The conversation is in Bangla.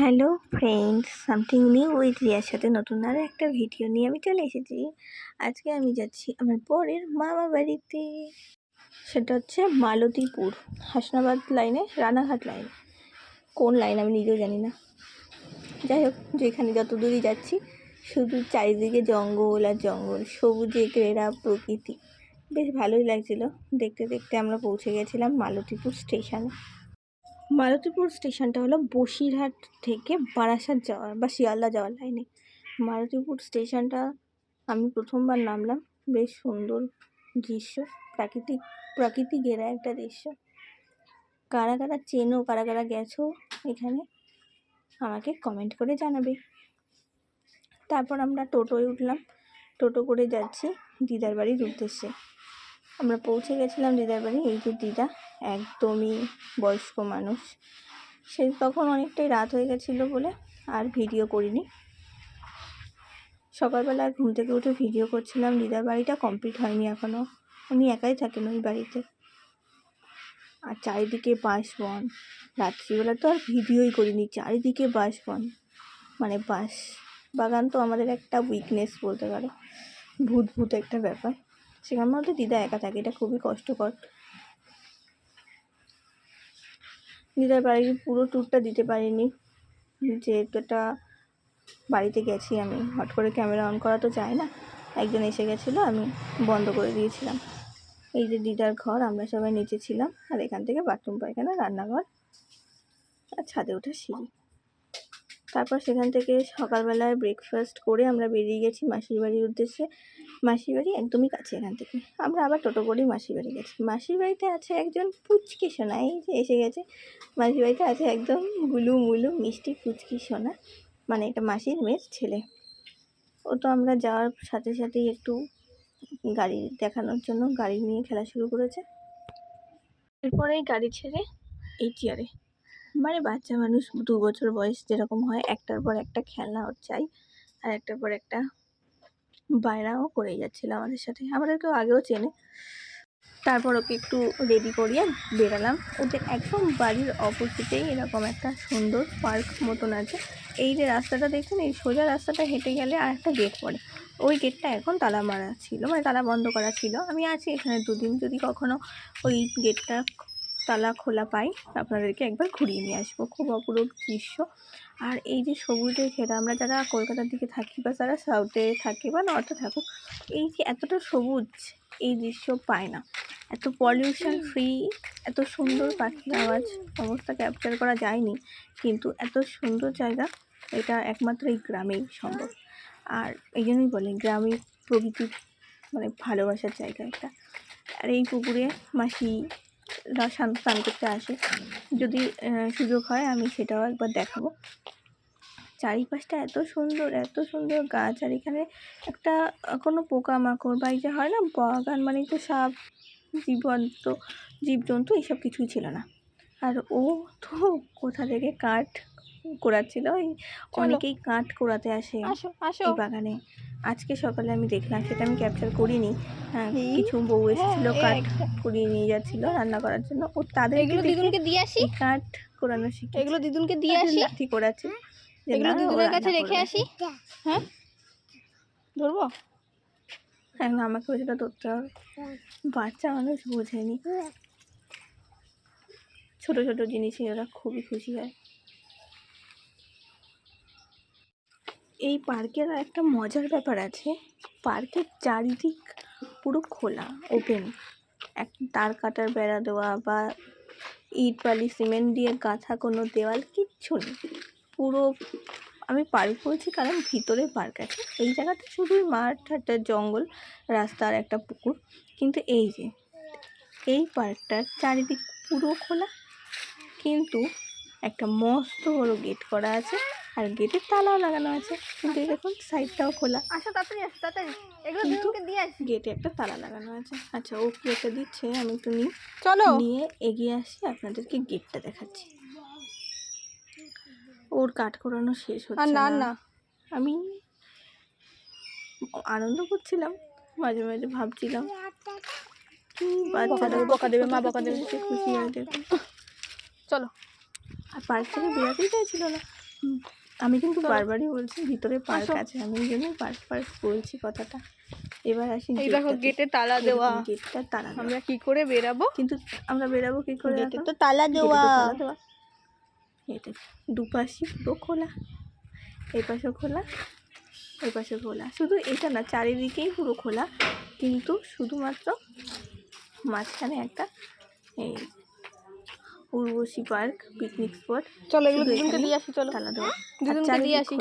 Hello friends something new with রিয়ার সাথে নতুন আরও একটা ভিডিও নিয়ে আমি চলে এসেছি। আজকে আমি যাচ্ছি আমার পরের মামা বাড়িতে। সেটা হচ্ছে মালতীপুর, হাসনাবাদ লাইনে রানাঘাট লাইনে কোন লাইন আমি নিজেও জানি না। যাই হোক, যেখানে যত দূরই যাচ্ছি, শুধু চারিদিকে জঙ্গল আর জঙ্গল, সবুজে ঘেরা প্রকৃতি। বেশ ভালোই লাগছিল। দেখতে দেখতে আমরা পৌঁছে গেছিলাম মালতীপুর স্টেশনে মালতীপুর স্টেশনটা হলো বসিরহাট থেকে বারাসাত যাওয়ার বা শিয়ালদা যাওয়ার লাইনে। মারুতিপুর স্টেশনটা আমি প্রথমবার নামলাম। বেশ সুন্দর দৃশ্য, প্রাকৃতিক প্রাকৃতিক ঘেরা একটা দৃশ্য। কারা কারা চেনো, কারা কারা গেছো এখানে আমাকে কমেন্ট করে জানাবে। তারপর আমরা টোটোয় উঠলাম। টোটো করে যাচ্ছি দিদার বাড়ির উদ্দেশ্যে। আমরা পৌঁছে গেছিলাম দিদার বাড়ি। এই যে দিদা, একদমই বয়স্ক মানুষ। সে তখন অনেকটাই রাত হয়ে গেছিল বলে আর ভিডিও করিনি। সকালবেলা ঘুম থেকে উঠে ভিডিও করছিলাম, দিদার বাড়িটা কমপ্লিট হয়নি এখনও উনি একাই থাকেন ওই বাড়িতে। আর চারিদিকে বাঁশ বন রাত্রিবেলা তো আর ভিডিওই করিনি, চারিদিকে বাঁশ বন মানে বাঁশ বাগান তো আমাদের একটা উইকনেস বলতে পারো। ভূত ভূত একটা ব্যাপার। সেখান মধ্যে দিদা একা থাকে, এটা খুবই কষ্টকর। দিদার বাড়ির পুরো ট্যুরটা দিতে পারিনি। যেহেতু একটা বাড়িতে গেছি আমি, হট করে ক্যামেরা অন করা তো যায় না। একজন এসে গেছিল, আমি বন্ধ করে দিয়েছিলাম। এই যে দিদার ঘর, আমরা সবাই নিচে ছিলাম, আর এখান থেকে বাথরুম পায়খানা, রান্নাঘর, আর ছাদে ওঠা সিঁড়ি। তারপর সেখান থেকে সকালবেলায় ব্রেকফাস্ট করে আমরা বেরিয়ে গেছি মাসির বাড়ির উদ্দেশ্যে। মাসির বাড়ি একদমই কাছে এখান থেকে। আমরা আবার টোটো করেই মাসির বাড়ি গেছি। মাসির বাড়িতে আছে একজন পুচকি সোনা, এই যে এসে গেছে। মাসির বাড়িতে আছে একদম গুলু মুলু মিষ্টি পুচকি সোনা মানে এটা মাসির মেয়ের ছেলে। ও তো আমরা যাওয়ার সাথে সাথেই একটু গাড়ি দেখানোর জন্য গাড়ি নিয়ে খেলা শুরু করেছে। এরপরেই গাড়ি ছেড়ে এই চেয়ারে মানে বাচ্চা মানুষ দু বছর বয়স যেরকম হয়, একটার পর একটা খেলনা ওর চাই, আর একটার পর একটা বায়রাও করেই যাচ্ছিল আমাদের সাথে। আমাদের আমাদেরকেও আগেও চেনে। তারপর ওকে একটু রেডি করিয়ে বেরালাম। ওদের একদম বাড়ির অপোজিটেই এরকম একটা সুন্দর পার্ক মতন আছে। এই যে রাস্তাটা দেখছেন, এই সোজা রাস্তাটা হেঁটে গেলে আর একটা গেট পড়ে। ওই গেটটা এখন তালা মারা ছিল মানে তালা বন্ধ করা ছিল। আমি আছি এখানে দুদিন, যদি কখনো ওই গেটটা তালা খোলা পাই, আপনাদেরকে একবার ঘুরিয়ে নিয়ে আসব। খুব অপরূপ দৃশ্য। আর এই যে সবুজে ঘেরা, আমরা যারা কলকাতার দিকে থাকি বা যারা সাউথে থাকে বা নর্থে থাকুক, এই যে এতটা সবুজ এই দৃশ্য পায় না। এত পলিউশন ফ্রি এত সুন্দর পাখির আওয়াজ, অবস্থা ক্যাপচার করা যায়নি। কিন্তু এত সুন্দর জায়গা, এটা একমাত্র এই গ্রামেই সম্ভব। আর এই জন্যই বলে গ্রামে প্রকৃতির মানে ভালোবাসার জায়গা একটা আর এই পুকুরে মাসি স্নান করতে আসে। যদি সুযোগ হয়, আমি সেটাও একবার দেখাবো। চারিপাশটা এত সুন্দর এত সুন্দর গাছ, আর এখানে একটা কোনো পোকামাকড় বা এই যে হয় না, বাগান মানে তো সাপ, জীবন্ত, জীবজন্তু, এইসব কিছুই ছিল না। আর ও তো কোথা থেকে কাঠ কোড়াচ্ছিল? ওই অনেকেই কাঠ কোড়াতে আসে এই বাগানে। আজকে সকালে আমি দেখলাম সেটা আমি ক্যাপচার করিনি। হ্যাঁ, কিছু বউ এসেছিল কাঠ কুড়িয়ে নিয়ে যাচ্ছিল রান্না করার জন্য। ও তাদের এগুলো দিদুনকে দিয়ে আসি? কাঠ কোরানো শিখে এগুলো দিদুনকে দিয়ে আসি? কোড়াচ্ছে যে এগুলো দিদুনের কাছে রেখে আসি। হ্যাঁ? ধরবো? হ্যাঁ না, আমাকে সেটা ধরতে হবে। বাচ্চা মানুষ বোঝেনি। ছোট ছোট জিনিসে ওরা খুবই খুশি হয়। এই পার্কের একটা মজার ব্যাপার আছে, পার্কের চারিদিক পুরো খোলা ওপেন এক তার কাটার বেড়া দেওয়া বা ইট বালি, সিমেন্ট দিয়ে গাঁথা কোনো দেওয়াল কিচ্ছু নেই। পুরো আমি পার্ক করেছি কারণ ভিতরে পার্ক আছে। এই জায়গাটা শুধুই মাঠ একটা জঙ্গল, রাস্তা আর একটা পুকুর। কিন্তু এই যে, এই পার্কটার চারিদিক পুরো খোলা কিন্তু একটা মস্ত বড় গেট করা আছে আর গেটের তালাও লাগানো আছে। কিন্তু এই দেখুন সাইডটাও খোলা। আসো তাড়াতাড়ি আসো তাড়াতাড়ি। এগুলো দিদুনকে দিয়ে আসি। গেটে একটা তালা লাগানো আছে। আচ্ছা ও কি একটা দিচ্ছে আমি একটু নিই। চলো। নিয়ে এগিয়ে আসি আপনাদেরকে গেটটা দেখাচ্ছি। ওর কাঠ করানো শেষ হচ্ছে না না। না। আমি আনন্দ করছিলাম মাঝে মাঝে ভাবছিলাম। কি বাচ্চারা বকা দেবে, মা বকা দেবে। খুশি হয় দেখুন চলো। আর পার্ক থেকে বেরোতেই চাইছিল না। আমি কিন্তু বারবারই বলছি ভিতরে পার্ক আছে। আমি এই জন্যই পার্ক পার্ক বলছি কথাটা। এবার আসি এই দেখো গেটে তালা দেওয়া। গেটটা তালা আমরা কি করে বেরাবো? কিন্তু আমরা বেরাবো কি করে গেটে তো তালা দেওয়া। এটা দুপাশই পুরো খোলা। এই পাশে খোলা এই পাশে খোলা। শুধু এটা না চারিদিকেই পুরো খোলা। কিন্তু শুধুমাত্র মাঝখানে একটা এই যে উর্বশী পার্ক পিকনিক স্পট চলো এগুলো দুজনকে দিয়ে আসি চলো। খেলাধুলা। দুজনকে দিয়ে আসি।